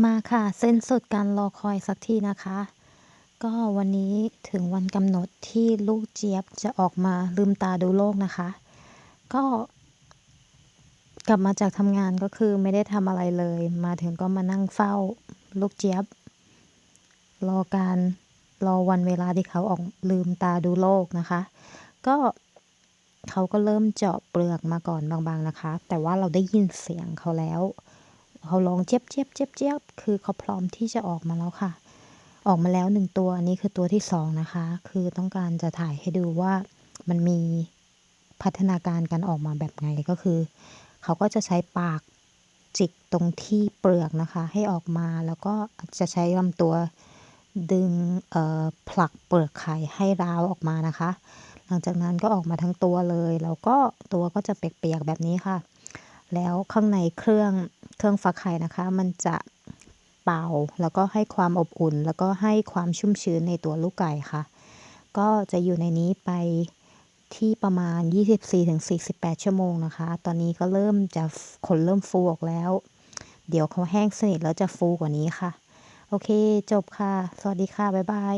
มาค่ะเส้นสุดการรอคอยสักทีนะคะ ก็วันนี้ถึงวันกำหนดที่ลูกเจี๊ยบจะออกมาลืมตาดูโลกนะคะ ก็กลับมาจากทำงานก็คือไม่ได้ทำอะไรเลย มาถึงก็มานั่งเฝ้าลูกเจี๊ยบ รอการรอวันเวลาที่เขาออกลืมตาดูโลกนะคะ ก็เขาก็เริ่มเจาะเปลือกมาก่อนบางๆนะคะ แต่ว่าเราได้ยินเสียงเขาแล้ว เขาร้องเจี๊ยบเจี๊ยบเจี๊ยบเจี๊ยบคือเขาพร้อมที่จะออกมาแล้วค่ะ ออกมาแล้วหนึ่งตัวอันนี้คือตัวที่สองนะคะ คือต้องการจะถ่ายให้ดูว่ามันมีพัฒนาการการออกมาแบบไงก็คือ เขาก็จะใช้ปากจิกตรงที่เปลือกนะคะ ให้ออกมาแล้วก็จะใช้ลำตัวดึงเอ่อผลักเปลือกไข่ให้ร้าวออกมานะคะ หลังจากนั้นก็ออกมาทั้งตัวเลย แล้วก็ตัวก็จะเปียกๆแบบนี้ค่ะ แล้วข้างในเครื่องเครื่องฟักไข่นะคะ มันจะเป่าแล้วก็ให้ความอบอุ่น แล้วก็ให้ความชุ่มชื้นในตัวลูกไก่ค่ะ ก็จะอยู่ในนี้ไปที่ประมาณ 24-48 ชั่วโมงนะคะ ตอนนี้ก็เริ่มจะขนเริ่มฟูออกแล้ว เดี๋ยวเขาแห้งสนิทแล้วจะฟูกว่านี้ค่ะ โอเค จบค่ะ สวัสดีค่ะ บ๊ายบาย